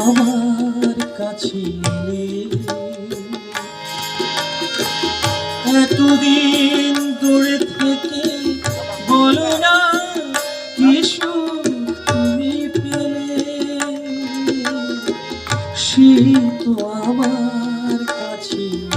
আমার কাছে এতদিন দূরে থেকে খুশি তো আমার কাছে।